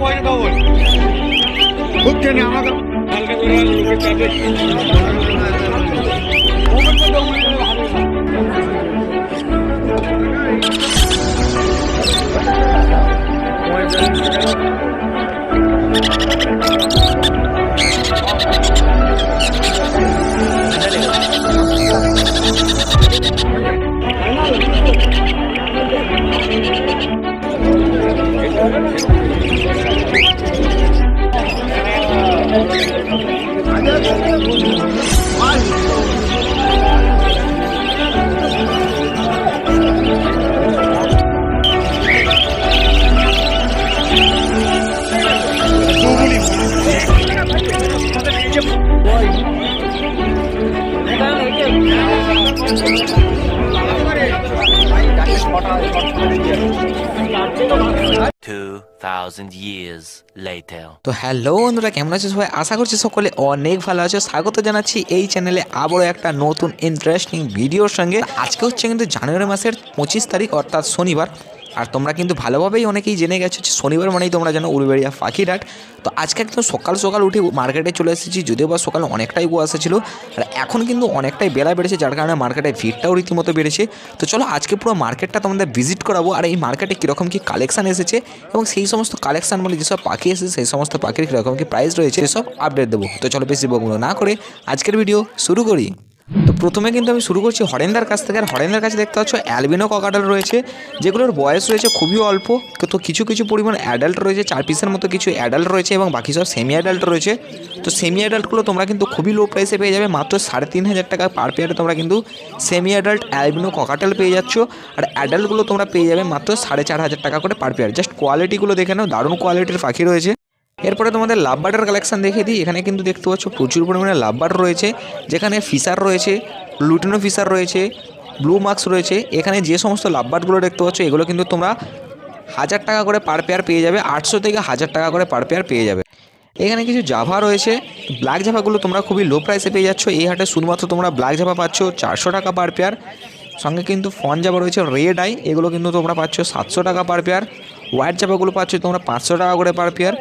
পয়সা দেবো বুঝছে আমাকে হালকা করে লোকের চাপে ওকে তো 2000 years later. তো হ্যালো বন্ধুরা, কেমন আছো সবাই? আশা করছি সকলে অনেক ভালো আছো। স্বাগত জানাচ্ছি এই চ্যানেলে আবারও একটা নতুন ইন্টারেস্টিং ভিডিওর সঙ্গে। আজকে হচ্ছে কিন্তু জানুয়ারি মাসের পঁচিশ তারিখ, অর্থাৎ শনিবার। আর তোমরা কিন্তু ভালোভাবেই অনেকেই জেনে গেছো যে শনিবার মানেই তোমরা জানো উলবেড়িয়া পাখিরহাট তো আজকে একদম সকাল সকাল উঠে মার্কেটে চলে এসেছি, যদিও বা সকালে অনেকটাই কুয়াশা ছিল, আর এখন কিন্তু অনেকটাই বেলা বেড়েছে, যার কারণে মার্কেটে ভিড়টাও রীতিমতো বেড়েছে। তো চলো আজকে পুরো মার্কেটটা তোমাদের ভিজিট করাবো, আর এই মার্কেটে কীরকম কী কালেকশান এসেছে এবং সেই সমস্ত কালেকশান মানে যেসব পাখি এসেছে, সেই সমস্ত পাখির কীরকম কী প্রাইস রয়েছে এসব আপডেট দেবো। তো চলো বেশি বকবো না করে আজকের ভিডিও শুরু করি। তো প্রথমে কিন্তু আমি শুরু করছি হরেন্দার কাছ থেকে। আর হরেন্দার কাছে দেখতে পাচ্ছ, অ্যালবিনো ককাটাল রয়েছে, যেগুলোর বয়স রয়েছে খুবই অল্প। তো কিছু কিছু পরিমাণ অ্যাডাল্ট রয়েছে, চার পিসের মতো কিছু অ্যাডাল্ট রয়েছে এবং বাকি সব সেমি অ্যাডাল্ট রয়েছে। তো সেমি অ্যাডাল্টগুলো তোমরা কিন্তু খুবই লো প্রাইসে পেয়ে যাবে, মাত্র সাড়ে তিন হাজার টাকা পার পেয়ারে তোমরা কিন্তু সেমি অ্যাডাল্ট অ্যালবিনো ককাটাল পেয়ে যাচ্ছ। আর অ্যাডাল্টগুলো তোমরা পেয়ে যাবে মাত্র সাড়ে চার হাজার টাকা করে পার পেয়ার জাস্ট কোয়ালিটিগুলো দেখে নাও, দারুণ কোয়ালিটির পাখি রয়েছে। এরপরে তোমাদের লাভবার্ডের কালেকশন দেখিয়ে দিই। এখানে কিন্তু দেখতে পাচ্ছ প্রচুর পরিমাণে লাভবার্ড রয়েছে। যেখানে ফিশার রয়েছে লুটিনো ফিশার রয়েছে ব্লু মার্কস রয়েছে। এখানে যে সমস্ত লাভবার্ডগুলো দেখতে পাচ্ছ, এগুলো কিন্তু তোমরা হাজার টাকা করে পার পেয়ার পেয়ে যাবে। আটশো থেকে হাজার টাকা করে পার পেয়ার পেয়ে যাবে। এখানে কিছু জাভা রয়েছে। ব্ল্যাক জাভাগুলো তোমরা খুবই লো প্রাইসে পেয়ে যাচ্ছ। এই হাটে শুধুমাত্র তোমরা ব্ল্যাক জাভা পাচ্ছ চারশো টাকা পার পেয়ার সঙ্গে কিন্তু ফন জাভা রয়েছে রেড আই এগুলো কিন্তু তোমরা পাচ্ছ সাতশো টাকা পার পেয়ার হোয়াইট জাভাগুলো পাচ্ছ তোমরা পাঁচশো টাকা করে পার পেয়ার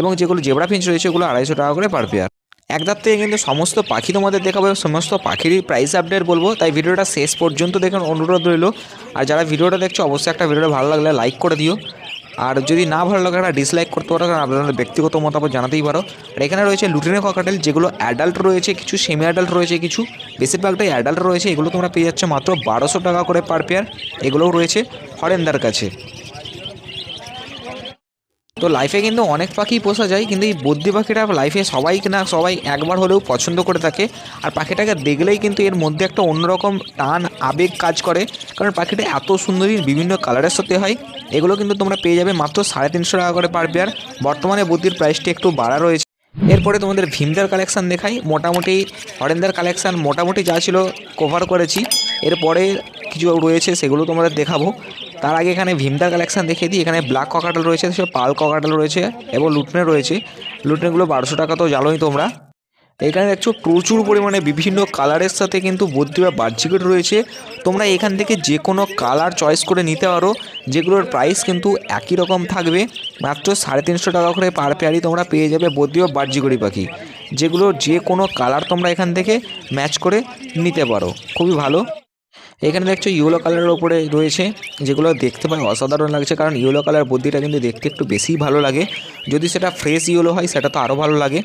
এবং যেগুলো জেবরা ফিঞ্চ রয়েছে, ওগুলো আড়াইশো টাকা করে পার পেয়ার একদার থেকে কিন্তু সমস্ত পাখি তোমাদের দেখাবো সমস্ত পাখিরই প্রাইস আপডেট বলব। তাই ভিডিওটা শেষ পর্যন্ত দেখুন অনুরোধ রইল। আর যারা ভিডিওটা দেখছ, অবশ্যই একটা ভিডিওটা ভালো লাগলে লাইক করে দিও। আর যদি না ভালো লাগে, একটা ডিসলাইক করতে পারো, কারণ আপনাদের ব্যক্তিগত মতামত জানাতেই পারো। আর এখানে রয়েছে লুটিনে ককাটেল যেগুলো অ্যাডাল্ট রয়েছে, কিছু সেমি অ্যাডাল্ট রয়েছে, কিছু। বেশিরভাগটাই অ্যাডাল্ট রয়েছে, এগুলো তোমরা পেয়ে যাচ্ছ মাত্র বারোশো টাকা করে পার পেয়ার এগুলোও রয়েছে হরেন্দার কাছে। তো লাইফে কিন্তু অনেক পাখি পোষা যায়, কিন্তু এই বদ্যি পাখিটা লাইফে সবাই না সবাই একবার হলেও পছন্দ করে থাকে। আর পাখিটাকে দেখলেই কিন্তু এর মধ্যে একটা অন্যরকম টান, আবেগ কাজ করে, কারণ পাখিটা এত সুন্দরী, বিভিন্ন কালারের সাথে হয়। এগুলো কিন্তু তোমরা পেয়ে যাবে মাত্র সাড়ে তিনশো টাকা করে পার পেয়ার বর্তমানে বুদ্ধির প্রাইসটি একটু বাড়া রয়েছে। এরপরে তোমাদের ভীমদার কালেকশান দেখাই। মোটামুটি হরেন্দার কালেকশান মোটামুটি যা ছিল কভার করেছি। এরপরে কিছু রয়েছে সেগুলো তোমাদের দেখাবো। তার আগে এখানে ভীমদার কালেকশান দেখিয়ে দিই। এখানে ব্ল্যাক ককাটাল রয়েছে সে পাল ককাটাল রয়েছে এবং লুটনে রয়েছে। লুটনেগুলো বারোশো টাকা তো জানোই তোমরা। এখানে দেখছ প্রচুর পরিমাণে বিভিন্ন কালারের সাথে কিন্তু বুদ্ধি বা বাহ্যিকেট রয়েছে। তোমরা এখান থেকে যে কোনো কালার চয়েস করে নিতে পারো। যেগুলোর প্রাইস কিন্তু একই রকম থাকবে। মাত্র সাড়ে তিনশো টাকা করে পার পেয়ারই তোমরা পেয়ে যাবে বদ্রি বা বাহ্যিকড়ি পাখি। যেগুলো যে কোনো কালার তোমরা এখান থেকে ম্যাচ করে নিতে পারো। খুবই ভালো। এখানে দেখছ ইয়েলো কালারের ওপরে রয়েছে, যেগুলো দেখতে পাই অসাধারণ লাগছে, কারণ ইয়েলো কালার বুদ্ধিটা কিন্তু দেখতে একটু বেশিই ভালো লাগে। যদি সেটা ফ্রেশ ইয়েলো হয়, সেটা তো আরও ভালো লাগে।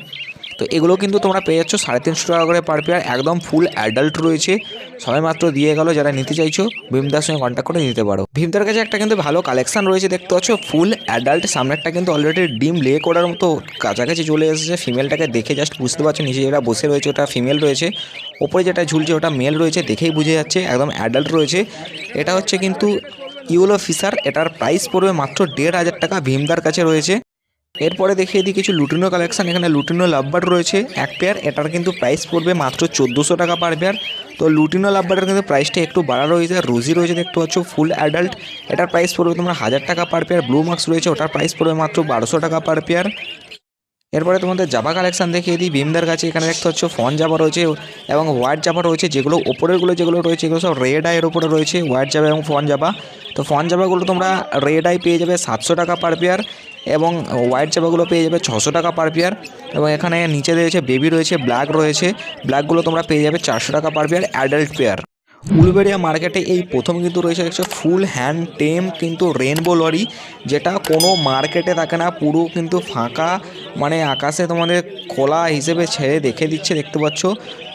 তো এগুলো কিন্তু তোমরা পেয়ে যাচ্ছ সাড়ে তিনশো টাকা করে পার পেয়ার একদম ফুল অ্যাডাল্ট রয়েছে। সবাই মাত্র দিয়ে গেল, যারা নিতে চাইছো, ভীমদার সঙ্গে কন্ট্যাক্ট করে নিতে পারো। ভীমদার কাছে একটা কিন্তু ভালো কালেকশন রয়েছে, দেখতে পাচ্ছ ফুল অ্যাডাল্ট সামনেরটা কিন্তু অলরেডি ডিম লে করার মতো কাছাকাছি চলে এসেছে। ফিমেলটাকে দেখে জাস্ট বুঝতে পারছ, নিচে যেটা বসে রয়েছে ওটা ফিমেল রয়েছে। ওপরে যেটা ঝুলছে ওটা মেল রয়েছে, দেখেই বুঝে যাচ্ছে, একদম অ্যাডাল্ট রয়েছে। এটা হচ্ছে কিন্তু ইউলো ফিশার এটার প্রাইস পড়বে মাত্র দেড় হাজার টাকা, ভীমদার কাছে রয়েছে। এরপরে দেখিয়ে দিই কিছু লুটিনো কালেকশন এখানে লুটিনো লাভবার রয়েছে, এক পেয়ার এটার কিন্তু প্রাইস পড়বে মাত্র চোদ্দোশো টাকা পার পেয়ার তো লুটিনো লাভবারের কিন্তু প্রাইসটা একটু বাড়া রয়েছে রোজি রয়েছে, দেখতে পাচ্ছ ফুল অ্যাডাল্ট এটার প্রাইস পড়বে তোমার হাজার টাকা পার পেয়ার ব্লু মার্কস রয়েছে, ওটার প্রাইস পড়বে মাত্র বারোশো টাকা পার পেয়ার এরপরে তোমাদের জাবা কালেকশন দেখিয়ে দিই। ভীমদার কাছে এখানে দেখতে হচ্ছে ফন জাবা রয়েছে এবং হোয়াইট জাবা রয়েছে, যেগুলো ওপরেরগুলো যেগুলো রয়েছে, এগুলো সব রেড আইয়ের উপরে রয়েছে হোয়াইট জাবা এবং ফন জাবা তো ফন জাবাগুলো তোমরা রেড আই পেয়ে যাবে সাতশো টাকা পার পেয়ার এবং হোয়াইট জাবাগুলো পেয়ে যাবে ছশো টাকা পার পেয়ার এবং এখানে নিচে রয়েছে বেবি রয়েছে ব্ল্যাক রয়েছে। ব্ল্যাকগুলো তোমরা পেয়ে যাবে চারশো টাকা per pair adult pair Uluberia মার্কেটে এই প্রথম কিন্তু রয়েছে দেখছ ফুল হ্যান্ড টেম কিন্তু রেনবো লরি, যেটা কোনো মার্কেটে থাকে না, পুরো কিন্তু ফাঁকা মানে আকাশে তোমাদের খোলা হিসেবে ছেড়ে দেখে দিচ্ছে, দেখতে পাচ্ছ।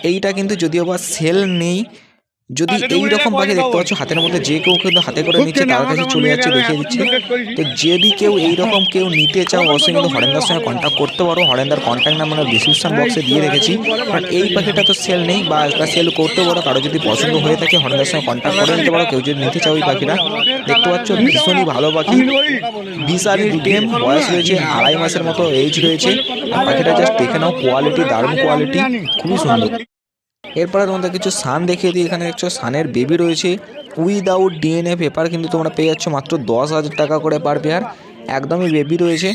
এইটা কিন্তু যদিও বা সেল নেই যদি এই রকম পাখি দেখতে পাচ্ছ হাতের মধ্যে যে কেউ কিন্তু হাতে করে নিচ্ছে তার কাছে চলে যাচ্ছে দেখিয়ে দিচ্ছে। তো যদি কেউ এইরকম কেউ নিতে চাও অবশ্যই কিন্তু হরেন্দার সঙ্গে কন্ট্যাক্ট করতে পারো। হরেন্দার কন্ট্যাক্ট নাম্বার ডিসক্রিপশন বক্সে দিয়ে রেখেছি। বাট এই পাখিটা তো সেল নেই বা এটা সেল করতে পারো কারও যদি পছন্দ হয়ে থাকে হরেন্দার সঙ্গে কন্ট্যাক্ট করে নিতে পারো। কেউ যদি নিতে চাও এই পাখিটা দেখতে পাচ্ছ ভীষণই ভালো পাখি। বিশাল টেম বয়স রয়েছে আড়াই মাসের মতো এজ রয়েছে আর পাখিটা জাস্ট দেখে নাও কোয়ালিটি দারুণ কোয়ালিটি খুবই সুন্দর। এরপরে তোমাদের কিছু সান দেখিয়ে দিই। এখানে দেখছ সানের বেবি রয়েছে। উইদাউট ডিএনএ পেপার কিন্তু তোমরা পেয়ে যাচ্ছ মাত্র দশ হাজার টাকা করে পার পেয়ার একদমই বেবি রয়েছে।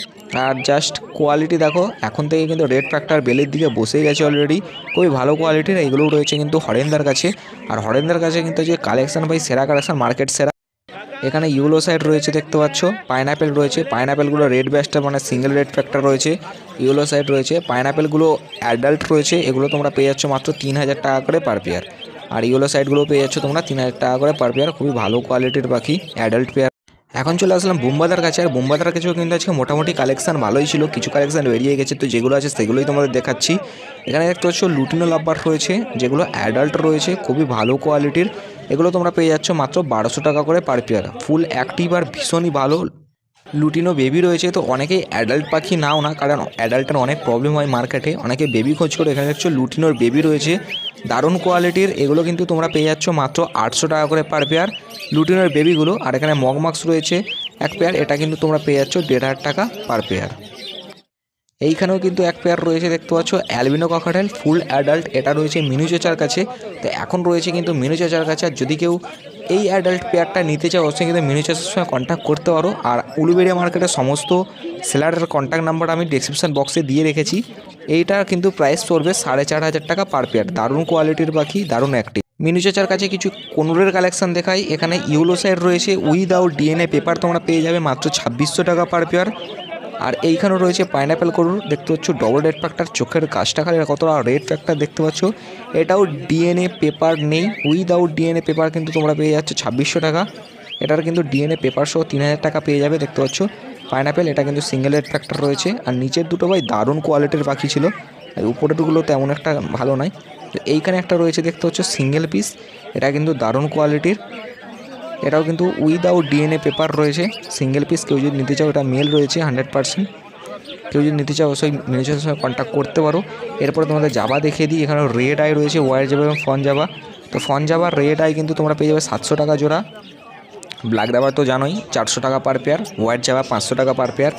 আর জাস্ট কোয়ালিটি দেখো, এখন থেকে কিন্তু রেড ফ্যাক্টর বেলের দিকে বসে গেছে অলরেডি খুবই ভালো কোয়ালিটির এগুলোও রয়েছে কিন্তু হরেন্দার কাছে। আর হরেন্দার কাছে কিন্তু যে কালেকশান ভাই সেরা কালেকশান মার্কেট সেরা এখানে ইউলো সাইড রয়েছে দেখতে পাচ্ছ পাইনাপেল রয়েছে পাইনাপেলগুলো রেড ব্যাসটা মানে সিঙ্গেল রেড ফ্যাক্টর রয়েছে ইউলো সাইড রয়েছে পাইনাপেলগুলো অ্যাডাল্ট রয়েছে, এগুলো তোমরা পেয়ে যাচ্ছ মাত্র তিন হাজার টাকা করে পার পেয়ার আর ইউলো সাইডগুলো পেয়ে যাচ্ছ তোমরা তিন হাজার টাকা করে পার পেয়ার খুবই ভালো কোয়ালিটির পাখি অ্যাডাল্ট পেয়ার এখন চলে আসলাম বুম্বাদার কাছে, আর বুম্বাদার কাছেও কিন্তু আজকে মোটামুটি কালেকশন ভালোই ছিল, কিছু কালেকশন বেরিয়ে গেছে, তো যেগুলো আছে সেগুলোই তোমাদের দেখাচ্ছি। এখানে দেখতে পাচ্ছ লুটিনো লাব্বার রয়েছে, যেগুলো অ্যাডাল্ট রয়েছে, খুবই ভালো কোয়ালিটির এগুলো তোমরা পেয়ে যাচ্ছ মাত্র বারোশো টাকা করে পার পেয়ার ফুল অ্যাক্টিভ আর ভীষণই ভালো। লুটিনো বেবি রয়েছে, তো অনেকেই অ্যাডাল্ট পাখি নাও না, কারণ অ্যাডাল্টের অনেক প্রবলেম হয় মার্কেটে অনেকে বেবি খোঁজ করে এখানে দেখছ লুটিনোর বেবি রয়েছে। দারুণ কোয়ালিটির এগুলো কিন্তু তোমরা পেয়ে যাচ্ছ মাত্র আটশো টাকা করে পার পেয়ার লুটিনোর বেবিগুলো আর এখানে মগমাক্স রয়েছে এক পেয়ার এটা কিন্তু তোমরা পেয়ে যাচ্ছ দেড় হাজার টাকা পার পেয়ার এইখানেও কিন্তু এক পেয়ার রয়েছে, দেখতে পাচ্ছ। অ্যালবিনো ককাটেল ফুল অ্যাডাল্ট এটা রয়েছে মিনু চাচার কাছে। তো এখন রয়েছে কিন্তু মিনু চাচার কাছে। আর যদি কেউ এই অ্যাডাল্ট পেয়ারটা নিতে চাও, অবশ্যই কিন্তু মিনু চাচার সঙ্গে কন্ট্যাক্ট করতে পারো। আর উলুবেড়িয়া মার্কেটের সমস্ত সেলারের কন্ট্যাক্ট নাম্বার আমি ডিসক্রিপশন বক্সে দিয়ে রেখেছি। এইটার কিন্তু প্রাইস পড়বে সাড়ে চার হাজার টাকা পার পেয়ার দারুণ কোয়ালিটির পাখি, দারুণ অ্যাক্টিভ মিনু চাচার কাছে কিছু কোনুরের কালেকশন দেখাই। এখানে ইউলো সাইড রয়েছে। উইদাউট ডিএনএ পেপার তোমরা পেয়ে যাবে মাত্র ছাব্বিশশো টাকা পার পেয়ার আর এইখানেও রয়েছে পাইনাপেল করুন। দেখতে পাচ্ছ ডবল রেড ফ্যাক্টর চোখের কাজটা খালি কতটা রেড ফ্যাক্টর দেখতে পাচ্ছ। এটাও ডিএনএ পেপার নেই। উইদাউট ডিএনএ পেপার কিন্তু তোমরা পেয়ে যাচ্ছ ছাব্বিশশো টাকা। এটার কিন্তু ডিএনএ পেপার সহ তিন হাজার টাকা পেয়ে যাবে, দেখতে পাচ্ছ। পাইনাপেল এটা কিন্তু সিঙ্গেল রেড ফ্যাক্টর রয়েছে। আর নিচের দুটো ভাই দারুণ কোয়ালিটির পাখি ছিল। উপরেরগুলো তেমন একটা ভালো নয়। তো এইখানে একটা রয়েছে, দেখতে পাচ্ছ সিঙ্গেল পিস এটা কিন্তু দারুণ কোয়ালিটির এটাও কিন্তু উইদাউট ডিএনএ পেপার রয়েছে। সিঙ্গেল পিস কেউ যদি নিতে চাও, এটা মেল রয়েছে হান্ড্রেড পার্সেন্ট কেউ যদি নিতে চাও, অবশ্যই ম্যানেজারের সঙ্গে কন্ট্যাক্ট করতে পারো। এরপরে তোমাদের জাবা দেখিয়ে দিই। এখানে রেড আই রয়েছে ওয়ার জাবা এবং ফন জাবা তো ফন জাবা রেড আই কিন্তু তোমরা পেয়ে যাবে সাতশো টাকা জোড়া। ব্ল্যাক দাবা তো জানোই, চারশো টাকা পার পেয়ার হোয়াইট জাবা পাঁচশো টাকা পার পেয়ার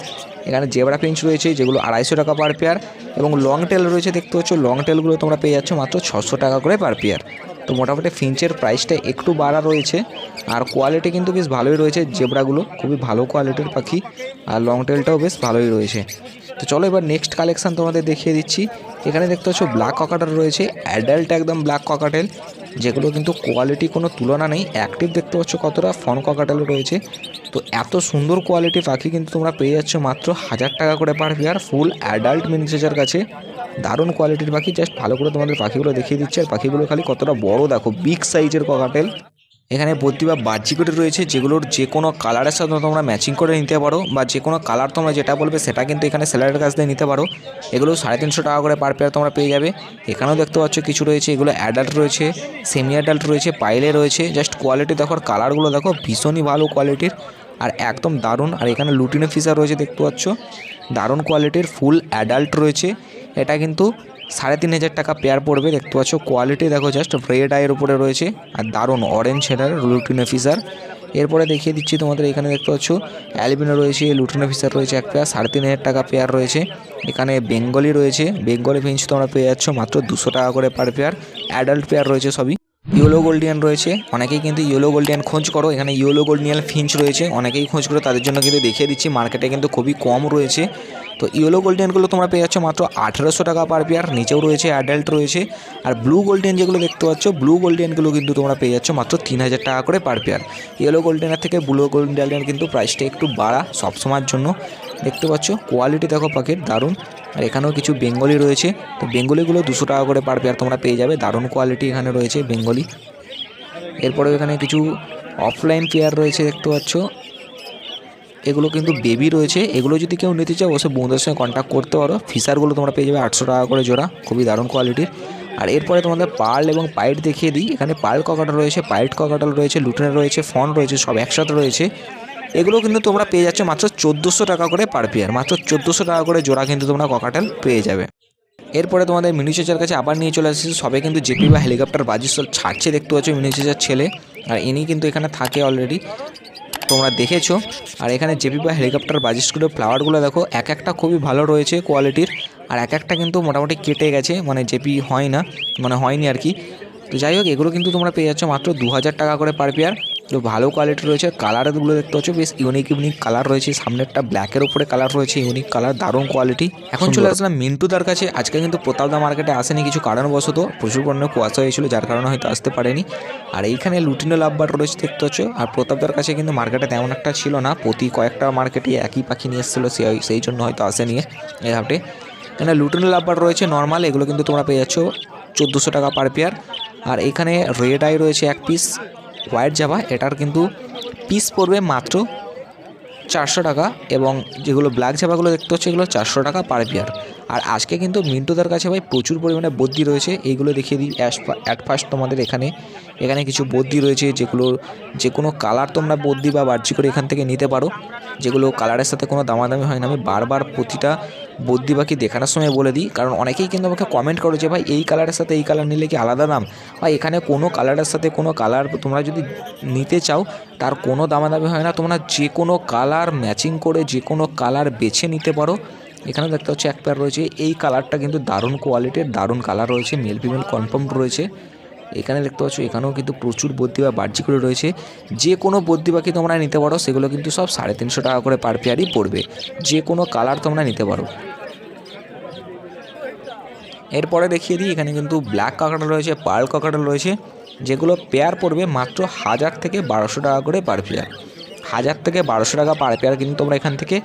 এখানে জেবরা পিঞ্চ রয়েছে, যেগুলো আড়াইশো টাকা পার পেয়ার এবং লং টেল রয়েছে, দেখতে পাচ্ছ লং টেলগুলো তোমরা পেয়ে যাচ্ছ মাত্র ছশো টাকা করে পার পেয়ার তো মোটামুটি ফিঞ্চের প্রাইসটা একটু বাড়া রয়েছে। আর কোয়ালিটি কিন্তু বেশ ভালোই রয়েছে, জেবরাগুলো খুবই ভালো কোয়ালিটির পাখি, আর লং টেলটাও বেশ ভালোই রয়েছে। তো চলো এবার নেক্সট কালেকশান তোমাদের দেখিয়ে দিচ্ছি। এখানে দেখতে পাচ্ছ ব্ল্যাক ককাটেল রয়েছে অ্যাডাল্ট একদম ব্ল্যাক ককাটেল যেগুলো কিন্তু কোয়ালিটি কোনো তুলনা নেই অ্যাক্টিভ দেখতে পাচ্ছ কতটা ফন ককাটেলও রয়েছে। তো এত সুন্দর কোয়ালিটি পাখি কিন্তু তোমরা পেয়ে যাচ্ছ মাত্র হাজার টাকা করে পার পেয়ার ফুল অ্যাডাল্ট মিনিচেজার কাছে। দারুণ কোয়ালিটির পাখি জাস্ট ভালো করে তোমাদের পাখিগুলো দেখিয়ে দিচ্ছে, আর পাখিগুলো খালি কতটা বড়, দেখো বিগ সাইজের ককাটেল এখানে প্রতিভা বাহ্যিক করে রয়েছে, যেগুলোর যে কোনো কালারের সাথে তোমরা ম্যাচিং করে নিতে পারো বা যে কোনো কালার তোমরা যেটা বলবে সেটা কিন্তু এখানে সেলারের কাছ থেকে নিতে পারো। এগুলো সাড়ে তিনশো টাকা করে পার পেয়ার তোমরা পেয়ে যাবে। এখানেও দেখতে পাচ্ছ কিছু রয়েছে, এগুলো অ্যাডাল্ট রয়েছে সেমি অ্যাডাল্ট রয়েছে পাইলে রয়েছে। জাস্ট কোয়ালিটি দেখো কালারগুলো দেখো, ভীষণই ভালো কোয়ালিটির আর একদম দারুণ। আর এখানে লুটিনো ফিসার রয়েছে, দেখতে পাচ্ছ। দারুণ কোয়ালিটির ফুল অ্যাডাল্ট রয়েছে। এটা কিন্তু সাড়ে তিন হাজার টাকা পেয়ার পড়বে। দেখতে পাচ্ছ কোয়ালিটি দেখো জাস্ট রেড আয়ের উপরে রয়েছে। আর দারুণ অরেঞ্জ সেটার লুটিনো ফিসার এরপরে দেখিয়ে দিচ্ছি তোমাদের এখানে দেখতে পাচ্ছ অ্যালবিনো রয়েছে লুটিনো ফিসার রয়েছে এক পেয়ার সাড়ে তিন হাজার টাকা পেয়ার রয়েছে। এখানে বেঙ্গলি রয়েছে বেঙ্গলি ফিঞ্চ তোমরা পেয়ে যাচ্ছ মাত্র দুশো টাকা করে পার পেয়ার অ্যাডাল্ট পেয়ার রয়েছে সবই। ইয়েলো গোল্ডিয়ান রয়েছে। অনেকেই কিন্তু ইয়েলো গোল্ডিয়ান খোঁজ করো। এখানে ইয়েলো গোল্ডিয়ান ফিঞ্চ রয়েছে। অনেকেই খোঁজ করো। তাদের জন্য কিন্তু দেখিয়ে দিচ্ছি। মার্কেটে কিন্তু খুবই কম রয়েছে। তো ইয়েলো গোল্ডিয়ানগুলো তোমরা পেয়ে যাচ্ছ মাত্র আঠেরোশো টাকা পার পেয়ার নিচেও রয়েছে অ্যাডাল্ট রয়েছে। আর ব্লু গোল্ডেন যেগুলো দেখতে পাচ্ছ ব্লু গোল্ডেনগুলো কিন্তু তোমরা পেয়ে যাচ্ছ মাত্র তিন হাজার টাকা করে পার পেয়ার ইয়েলো গোল্ডেনের থেকে ব্লু গোল্ডেন কিন্তু প্রাইসটা একটু বাড়া সবসময়ের জন্য। দেখতে পাচ্ছ? কোয়ালিটি দেখো পাখির, দারুণ। আর এখানেও কিছু বেঙ্গলি রয়েছে। তো বেঙ্গলিগুলো দুশো টাকা করে পার পেয়ার তোমরা পেয়ে যাবে। দারুণ কোয়ালিটি এখানে রয়েছে বেঙ্গলি। এরপরে এখানে কিছু অফলাইন পেয়ার রয়েছে দেখতে পাচ্ছ। এগুলো কিন্তু বেবি রয়েছে। এগুলো যদি কেউ নিতে চাও, অবশ্যই বন্ধুদের সঙ্গে কন্ট্যাক্ট করতে পারো। ফিসারগুলো তোমরা পেয়ে যাবে আটশো টাকা করে জোড়া। খুবই দারুণ কোয়ালিটির আর এরপরে তোমাদের পার্ল এবং পাইট দেখিয়ে দিই। এখানে পার্ল ককাটাল রয়েছে পাইট ককাটাল রয়েছে লুটেন রয়েছে ফন রয়েছে, সব একসাথে রয়েছে। এগুলো কিন্তু তোমরা পেয়ে যাচ্ছ মাত্র চোদ্দোশো টাকা করে পার পেয়ার মাত্র চোদ্দোশো টাকা করে জোড়া কিন্তু তোমরা ককাটেল পেয়ে যাবে। এরপরে তোমাদের মিনি কাছে আবার নিয়ে চলে আসছে। সবে কিন্তু জেপি বা হেলিকপ্টার বাজিস্তল ছাড়ছে দেখতে পাচ্ছ মিনি চেচার ছেলে। আর ইনি কিন্তু এখানে থাকে অলরেডি তোমরা দেখেছ। আর এখানে জেপি বা হেলিকপ্টার বাজিস্কুলের ফ্লাওয়ারগুলো দেখো, এক একটা খুবই ভালো রয়েছে কোয়ালিটির আর এক একটা কিন্তু মোটামুটি কেটে গেছে মানে জেপি হয় না মানে হয়নি আর কি। তো যাই হোক, এগুলো কিন্তু তোমরা পেয়ে যাচ্ছ মাত্র দু হাজার টাকা করে পার পেয়ার তো ভালো কোয়ালিটি রয়েছে কালারগুলো দেখতে পাচ্ছ বেশ ইউনিক ইউনিক কালার রয়েছে। সামনেরটা ব্ল্যাকের উপরে কালার রয়েছে ইউনিক কালার দারুণ কোয়ালিটি এখন চলে আসলাম মিন্টু মিন্টুদার কাছে। আজকে কিন্তু প্রতাপদা মার্কেটে আসেনি কিছু কারণবশত। প্রচুর পরিমাণে কুয়াশা হয়েছিল যার কারণে হয়তো আসতে পারেনি। আর এইখানে লুটিনো লাভবার রয়েছে দেখতে পাচ্ছ। আর প্রতাপদার কাছে কিন্তু মার্কেটে তেমন একটা ছিল না। প্রতি কয়েকটা মার্কেটে একই পাখি নিয়ে এসেছিল সেই সেই জন্য হয়তো আসেনি এই হাটে। এখানে লুটিনো লাভবার রয়েছে নর্মাল এগুলো কিন্তু তোমরা পেয়ে যাচ্ছ। চোদ্দোশো টাকা পার পেয়ার আর এখানে রেড আই রয়েছে এক পিস হোয়াইট জাভা এটার কিন্তু পিস পড়বে মাত্র চারশো টাকা এবং যেগুলো ব্ল্যাক জামাগুলো দেখতে হচ্ছে এগুলো চারশো টাকা পার পেয়ার আর আজকে কিন্তু মিন্টুদার কাছে ভাই প্রচুর পরিমাণে বদ্যি রয়েছে, এইগুলো দেখিয়ে দিই অ্যাট ফার্স্ট তোমাদের এখানে। এখানে কিছু বদ্যি রয়েছে যেগুলো, যে কোনো কালার তোমরা বদ্যি বা বার্জি করে এখান থেকে নিতে পারো। যেগুলো কালারের সাথে কোনো দামাদামি হয় না। আমি বারবার প্রতিটা বদ্যি বাকি দেখানোর সময় বলে দিই, কারণ অনেকেই কিন্তু আমাকে কমেন্ট করো যে, ভাই, এই কালারের সাথে এই কালার নিলে কি আলাদা দাম? বা এখানে কোনো কালারের সাথে কোনো কালার তোমরা যদি নিতে চাও, তার কোনো দামাদামি হয় না। তোমরা যে কোনো কালার ম্যাচিং করে যে কোনো কালার বেছে নিতে পারো। এখানে দেখতে হচ্ছে এক পেয়ার রয়েছে। এই কালারটা কিন্তু দারুণ কোয়ালিটির দারুণ কালার রয়েছে। মেল ফিমেল কনফার্ম রয়েছে। এখানে দেখতে পাচ্ছ, এখানেও কিন্তু প্রচুর বদ্যি বা বাহ্যি করে রয়েছে। যে কোনো বদ্যি তোমরা নিতে পারো, সেগুলো কিন্তু সব সাড়ে তিনশো টাকা করে পার পেয়ারই পড়বে। যে কোনো কালার তোমরা নিতে পারো। এরপরে দেখিয়ে দিই, এখানে কিন্তু ব্ল্যাক কাকাটা রয়েছে পার্ল কাকাটা রয়েছে, যেগুলো পেয়ার পড়বে মাত্র হাজার থেকে বারোশো টাকা করে পার পেয়ার হাজার থেকে বারোশো টাকা পার পেয়ার কিন্তু তোমরা এখান থেকে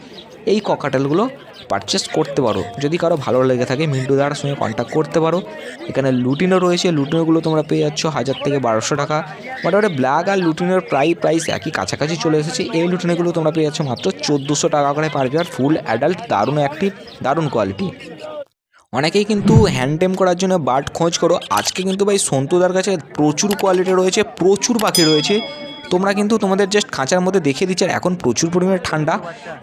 এই ককাটেলগুলো পারচেস করতে পারো। যদি কারও ভালো লেগে থাকে মিন্টুদার সঙ্গে কন্ট্যাক্ট করতে পারো। এখানে লুটিনও রয়েছে, লুটিনোগুলো তোমরা পেয়ে যাচ্ছ হাজার থেকে বারোশো টাকা। মোটামুটি ব্ল্যাক আর লুটিনের প্রায় প্রাইস একই কাছাকাছি চলে এসেছে। এই লুটিনোগুলো তোমরা পেয়ে যাচ্ছ মাত্র চোদ্দোশো টাকা করে পার পেয়ার ফুল অ্যাডাল্ট দারুণ অ্যাক্টিভ দারুণ কোয়ালিটি অনেকেই কিন্তু হ্যান্ডটেম করার জন্য বার্ড খোঁজ করো। আজকে কিন্তু ভাই সন্তুদার কাছে প্রচুর কোয়ালিটি রয়েছে, প্রচুর পাখি রয়েছে। তোমরা কিন্তু তোমাদের জাস্ট খাঁচার মধ্যে দেখিয়ে দিচ্ছে, আর এখন প্রচুর পরিমাণে ঠান্ডা।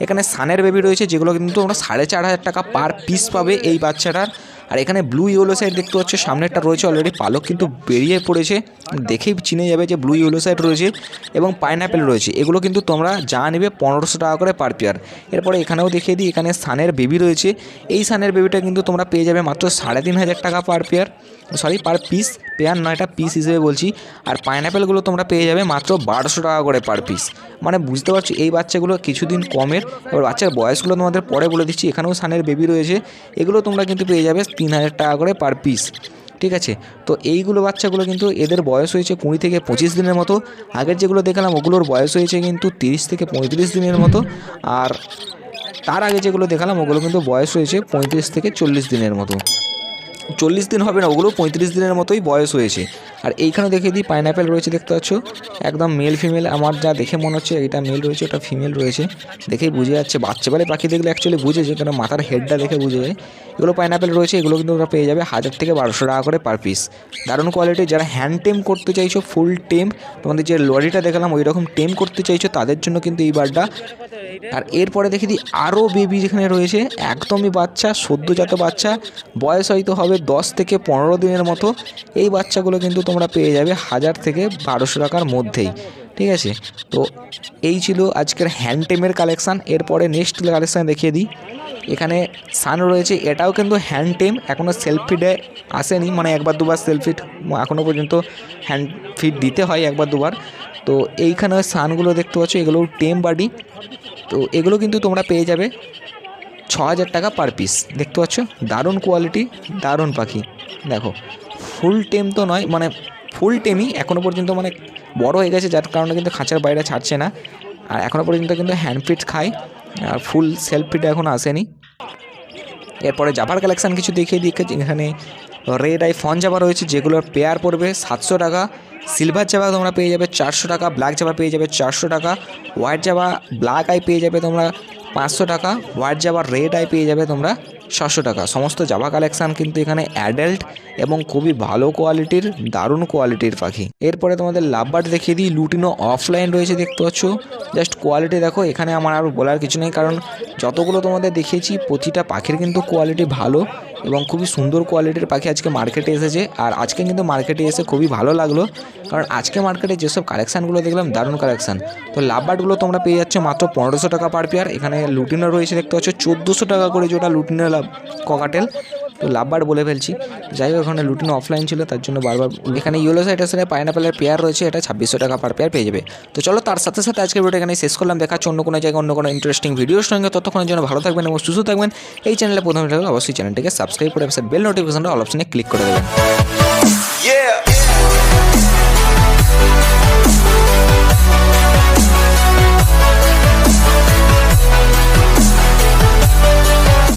এখানে সানের বেবি রয়েছে, যেগুলো কিন্তু তোমরা সাড়ে চার হাজার টাকা পার পিস পাবে এই বাচ্চাটার। আর এখানে ব্লু ইয়েলো সাইড দেখতে পাচ্ছ, সামনেরটা রয়েছে অলরেডি পালক, কিন্তু বেরিয়ে পড়েছে। দেখেই চিনে যাবে যে ব্লু ইয়েলো সাইড রয়েছে এবং পাইনঅ্যাপেল রয়েছে। এগুলো কিন্তু তোমরা যা নেবে পনেরোশো টাকা করে পার পেয়ার এরপরে এখানেও দেখিয়ে দিই, এখানে সানের বেবি রয়েছে। এই সানের বেবিটা কিন্তু তোমরা পেয়ে যাবে মাত্র সাড়ে তিন হাজার টাকা per pair sorry per piece pair নয়, এটা পিস হিসেবে বলছি। আর পাইনঅ্যাপেলগুলো তোমরা পেয়ে যাবে মাত্র বারোশো টাকা করে পার পিস মানে বুঝতে পারছ, এই বাচ্চাগুলো কিছুদিন কমের, এবার বাচ্চার বয়সগুলো তোমাদের পরে বলে দিচ্ছি, এখানেও সানের বেবি রয়েছে। এগুলো তোমরা কিন্তু পেয়ে যাবে তিন হাজার টাকা করে পার পিস ঠিক আছে? তো এইগুলো বাচ্চাগুলো কিন্তু এদের বয়স হয়েছে কুড়ি থেকে পঁচিশ দিনের মতো। আগের যেগুলো দেখলাম, ওগুলোর বয়স হয়েছে কিন্তু তিরিশ থেকে পঁয়ত্রিশ দিনের মতো। আর তার আগে যেগুলো দেখালাম, ওগুলো কিন্তু বয়স হয়েছে পঁয়ত্রিশ থেকে চল্লিশ দিনের মতো। চল্লিশ দিন হবে না, ওগুলো পঁয়ত্রিশ দিনের মতোই বয়স হয়েছে। আর এইখানে দেখে দিই পাইনঅ্যাপেল রয়েছে, দেখতে পাচ্ছ? একদম মেল ফিমেল আমার যা দেখে মনে হচ্ছে, এটা মেল রয়েছে, ওটা ফিমেল রয়েছে। দেখেই বুঝে যাচ্ছে বাচ্চাবেলায় পাখি দেখলে অ্যাকচুয়ালি বুঝে যায় কারণ মাথার হেডটা দেখে বুঝে যায়। এগুলো পাইনঅ্যাপেল রয়েছে, এগুলো কিন্তু ওরা পেয়ে যাবে হাজার থেকে বারোশো টাকা করে পার পিস দারুণ কোয়ালিটি যারা হ্যান্ড টেম করতে চাইছো ফুল টেম তোমাদের যে লরিটা দেখালাম ওই রকম টেম করতে চাইছো, তাদের জন্য কিন্তু এই বারটা। আর এরপরে দেখে দিই, আরও বেবি যেখানে রয়েছে, একদমই বাচ্চা, সদ্যজাত বাচ্চা, বয়স হয়তো হবে দশ থেকে পনেরো দিনের মতো। এই বাচ্চাগুলো কিন্তু তোমরা পেয়ে যাবে হাজার থেকে বারোশো টাকার মধ্যেই। ঠিক আছে? তো এই ছিল আজকের হ্যান্ডটেমের কালেকশান। এরপরে নেক্সট কালেকশান দেখিয়ে দিই। এখানে সান রয়েছে। এটাও কিন্তু হ্যান্ড টেম এখনও সেলফ ফিডে আসেনি। মানে একবার দুবার সেলফ ফিড এখনও পর্যন্ত হ্যান্ড ফিড দিতে হয় একবার দুবার। তো এইখানে সানগুলো দেখতে পাচ্ছ। এগুলো টেম বাডি। তো এগুলো কিন্তু তোমরা পেয়ে যাবে। ছ হাজার টাকা পার পিস দেখতে পাচ্ছ? দারুণ কোয়ালিটি দারুণ পাখি। দেখো ফুল টেম তো নয় মানে ফুল টেমই এখনও পর্যন্ত মানে বড় হয়ে গেছে, যার কারণে কিন্তু খাঁচার বাইরে ছাড়ছে না। আর এখনও পর্যন্ত কিন্তু হ্যান্ড ফিট খায়, আর ফুল সেলফ ফিট এখনও আসেনি। এরপরে জাভার কালেকশান কিছু দেখিয়ে দিই, এখানে রেড আই ফন জাভা রয়েছে, যেগুলোর পেয়ার পড়বে সাতশো টাকা। সিলভার জাভা তোমরা পেয়ে যাবে চারশো টাকা ব্ল্যাক জাভা পেয়ে যাবে চারশো টাকা। হোয়াইট জাভা ব্ল্যাক আই পেয়ে যাবে তোমরা পাঁচশো টাকা। হোয়াইট আর রেড আই পেয়ে যাবে তোমরা। ছশো টাকা। সমস্ত জাভা কালেকশান কিন্তু এখানে অ্যাডাল্ট এবং খুবই ভালো কোয়ালিটির দারুণ কোয়ালিটির পাখি। এরপরে তোমাদের লাভবার্ড দেখিয়ে দিই, লুটিনো অফলাইন রয়েছে দেখতে পাচ্ছ। জাস্ট কোয়ালিটি দেখো, এখানে আমার আর বলার কিছু নেই, কারণ যতগুলো তোমাদের দেখিয়েছি, প্রতিটা পাখির কিন্তু কোয়ালিটি ভালো এবং খুবই সুন্দর কোয়ালিটির পাখি আজকে মার্কেটে এসেছে। আর আজকে কিন্তু মার্কেটে এসে খুবই ভালো লাগল, কারণ আজকে মার্কেটে যেসব কালেকশানগুলো দেখলাম, দারুণ কালেকশান তো লাভবার্ডগুলো তোমরা পেয়ে যাচ্ছ মাত্র পনেরোশো টাকা পার পেয়ার এখানে লুটিনো রয়েছে দেখতে পাচ্ছ, চোদ্দোশো টাকা করে যেটা লুটিনো লাভ ককাটেল তো লাভবার্ড বলে ফেলছি। যাই হোক, ওখানে লুটিনো অফলাইন ছিল, তার জন্য বারবার এখানে ইয়েলো সাইটাসের পাইনাপেলের পেয়ার রয়েছে, এটা ছাব্বিশশো টাকা পার পেয়ার পেয়ে যাবে। তো চলো, তার সাথে সাথে আজকের ভিডিওটা এখানে শেষ করলাম। দেখাচ্ছে অন্য কোনো জায়গায়, অন্য কোনো ইন্টারেস্টিং ভিডিওর সঙ্গে। ততক্ষণের জন্য ভালো থাকবেন এবং সুস্থ থাকবেন। এই চ্যানেলে প্রথমে অবশ্যই চ্যানেলটিকে সাবস্ক্রাইব করে বেল নোটিফিকেশনটা অল অপশনে ক্লিক করে দেবেন.